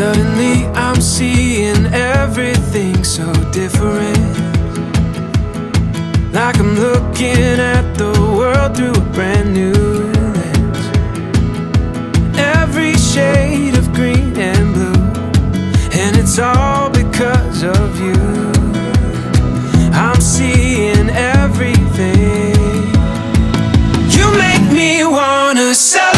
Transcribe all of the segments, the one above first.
Suddenly I'm seeing everything so different. Like I'm looking at the world through a brand new lens. Every shade of green and blue, and it's all because of you. I'm seeing everything. You make me wanna. Sell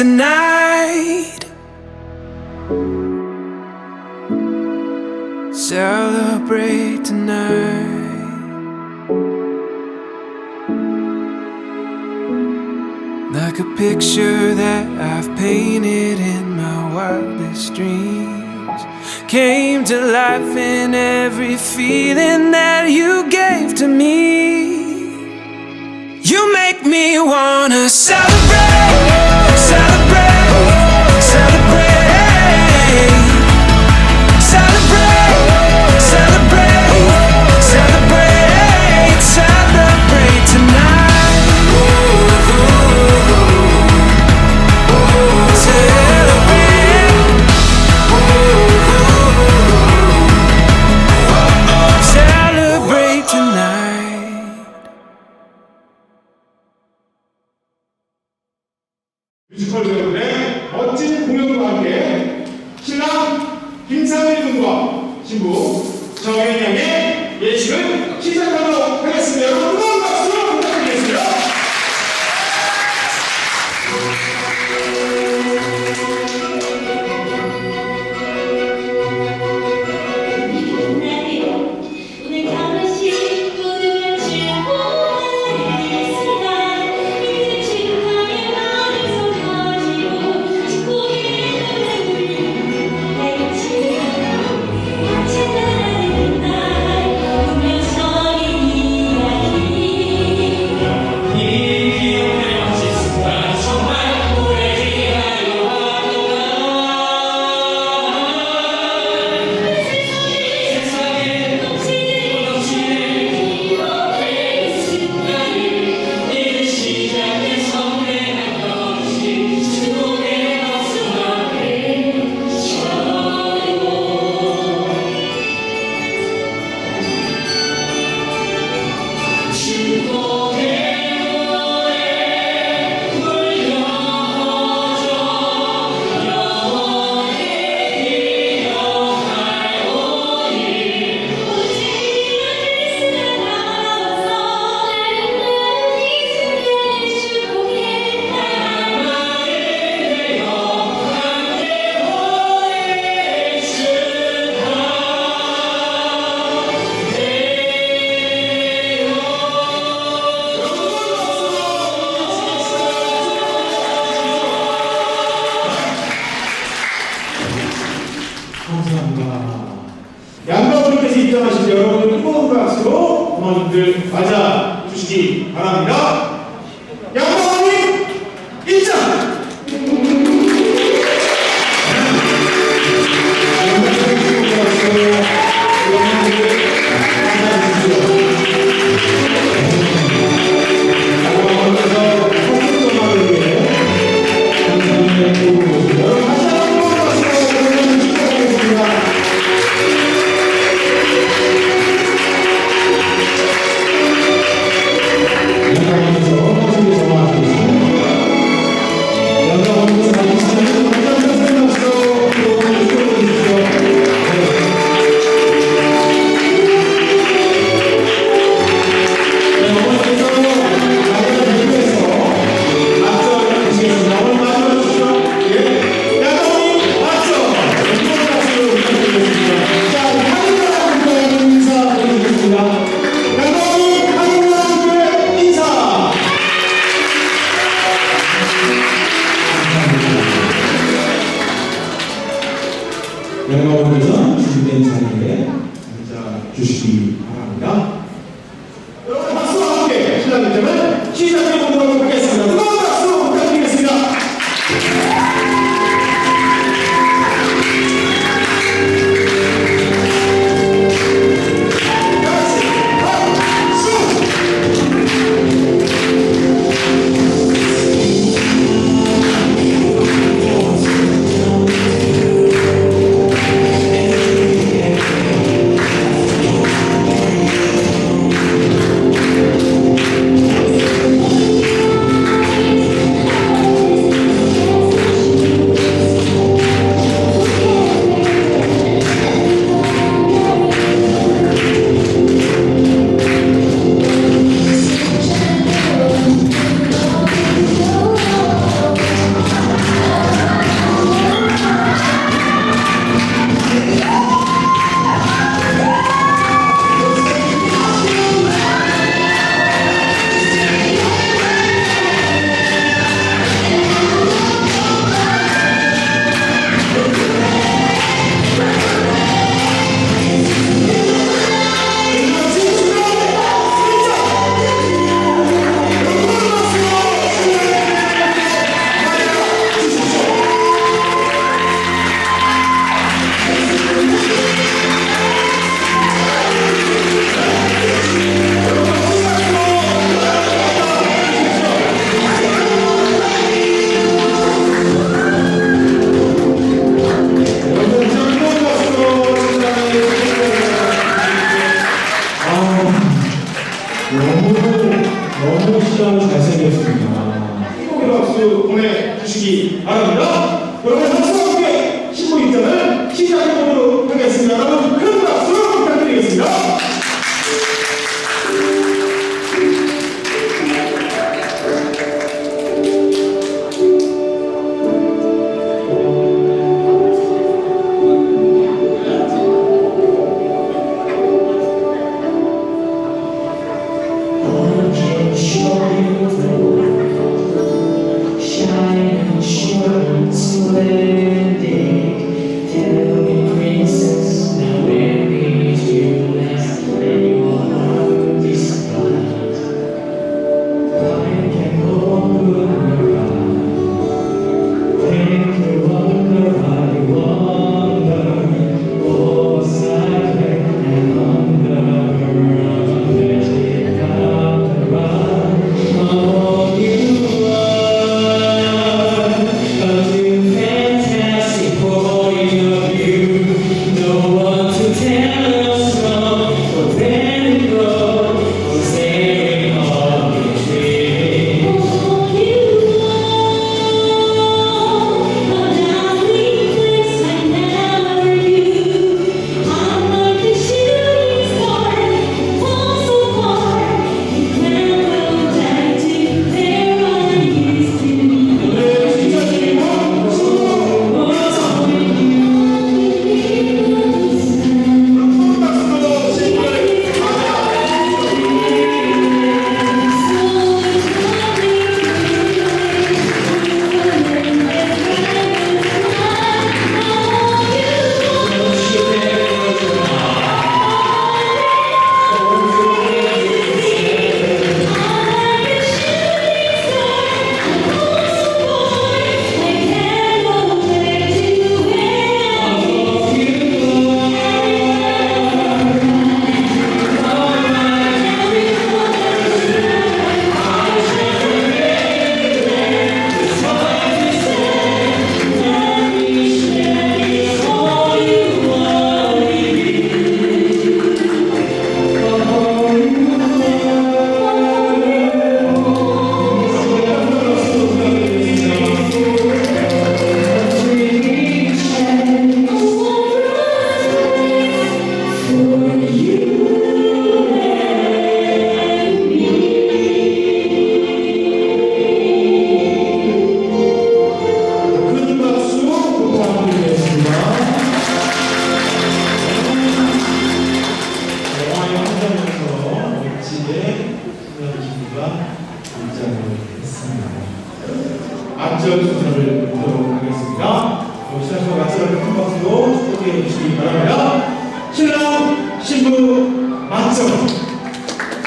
tonight. Celebrate tonight. Like a picture that I've painted in my wildest dreams. Came to life in every feeling that you gave to me. You make me wanna celebrate. 예식을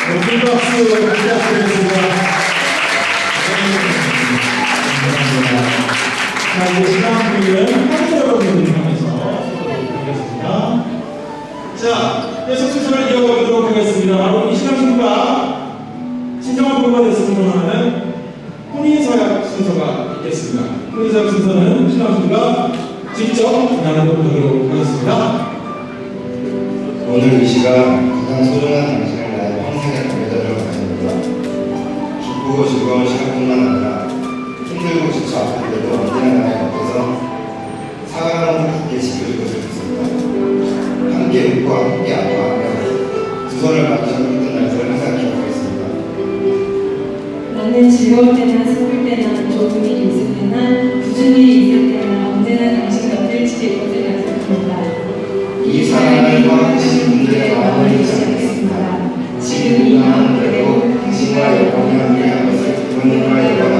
큰 박수 부탁드리겠습니다. 자, 이제 시간 부위는 한국 여러분을 향해서 하겠습니다. 자, 계속 순서를 이어가도록 하겠습니다. 바로 이 시간 순서가 진정한 부부가 됐으면 하는 혼인서약 순서가 있겠습니다. 혼인서약 순서는 신랑 순서가 직접 나눠보도록 하겠습니다. 오늘 이 시간 가장 소중한 기쁘고 즐거운 시간뿐만 아니라 힘들고 지쳐 아플 때도 언제나 나의 곁에서 사랑으로 함께 지켜주고 싶습니다. 함께 웃고 함께 아파하며 두 손을 맞잡고 있던 날들을 항상 기억하겠습니다. 나는 즐거울 때나 슬플 때나 좋은 일이 있을 때나 굳은 일이 있을 때나 언제나 당신 곁을 지킬 것을 약속합니다. 이 사랑을 허락하신 분들의 마음을 잊지 않겠습니다. 지금 이 마음대로 당신과 영원히 함께 Amen.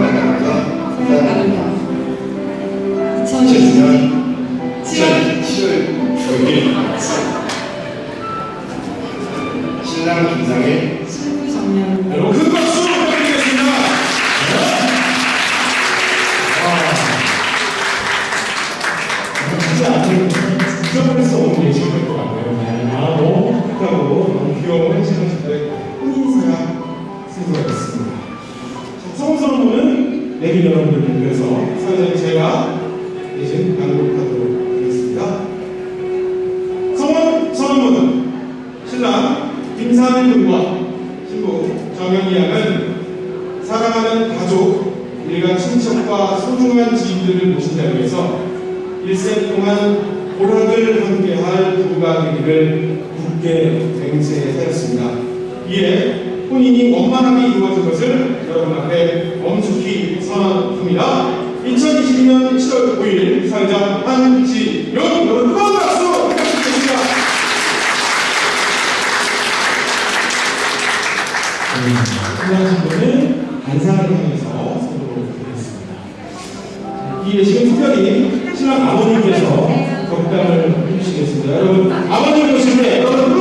이에 혼인이 원만하게 이루어진 것을 여러분 앞에 엄숙히 선언합니다. 2022년 7월 9일 사회자 한지영 여러분 큰 박수 부탁드리겠습니다. 한한 분은 반상을 향해서 선물로 이에 지금 특별히 신랑 아버님께서 격담을 해주시겠습니다. 여러분 아버님 모실래 여러분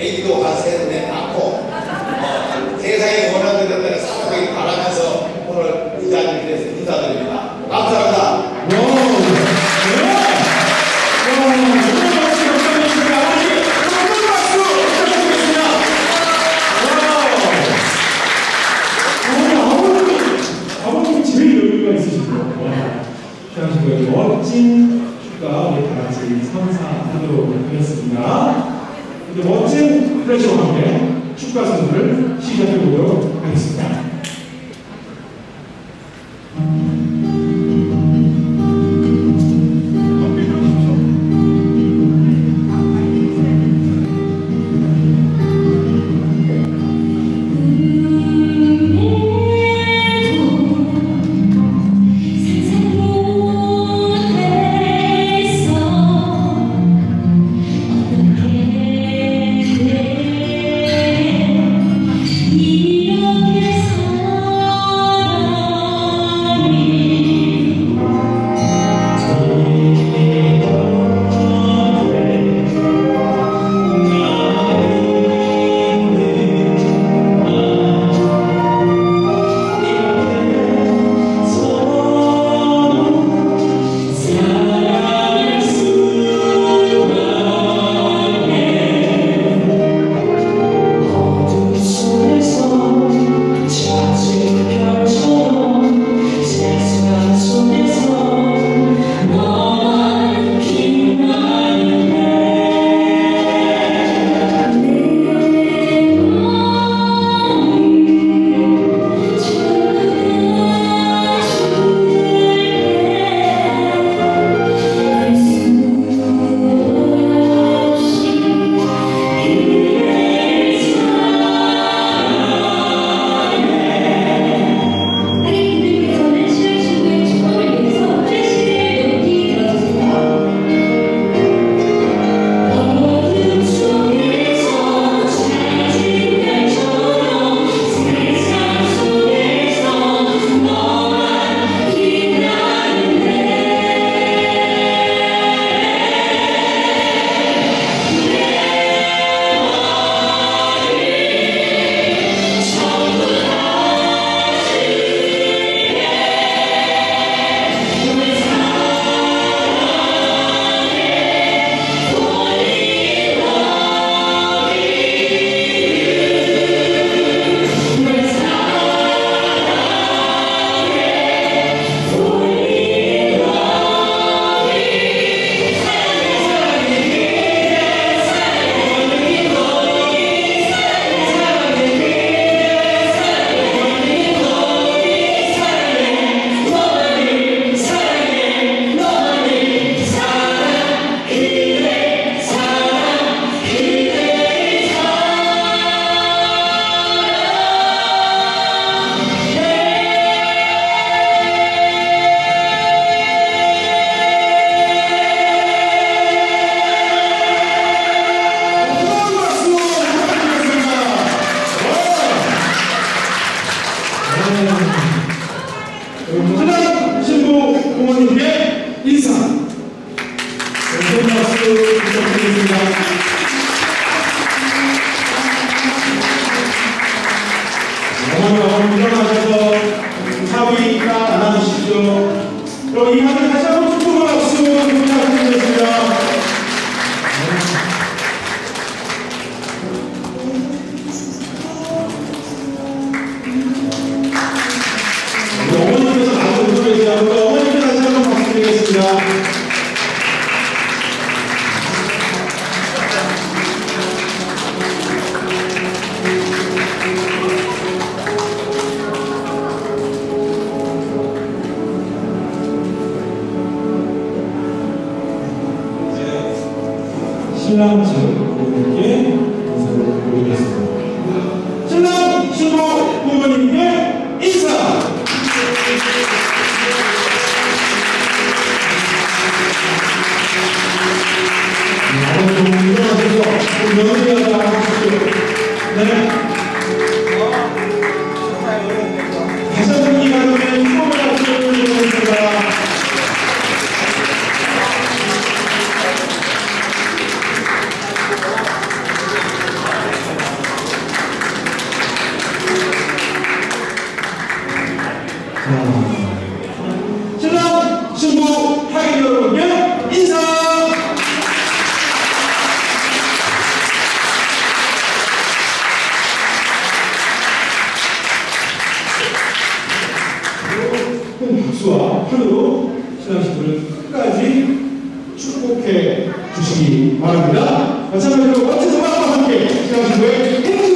エイドハセルネタ ఈ రోజు 큰 박수와 환호로 신앙식을 끝까지 축복해 주시기 바랍니다. 마찬가지로 멋진 성화와 함께 신앙식을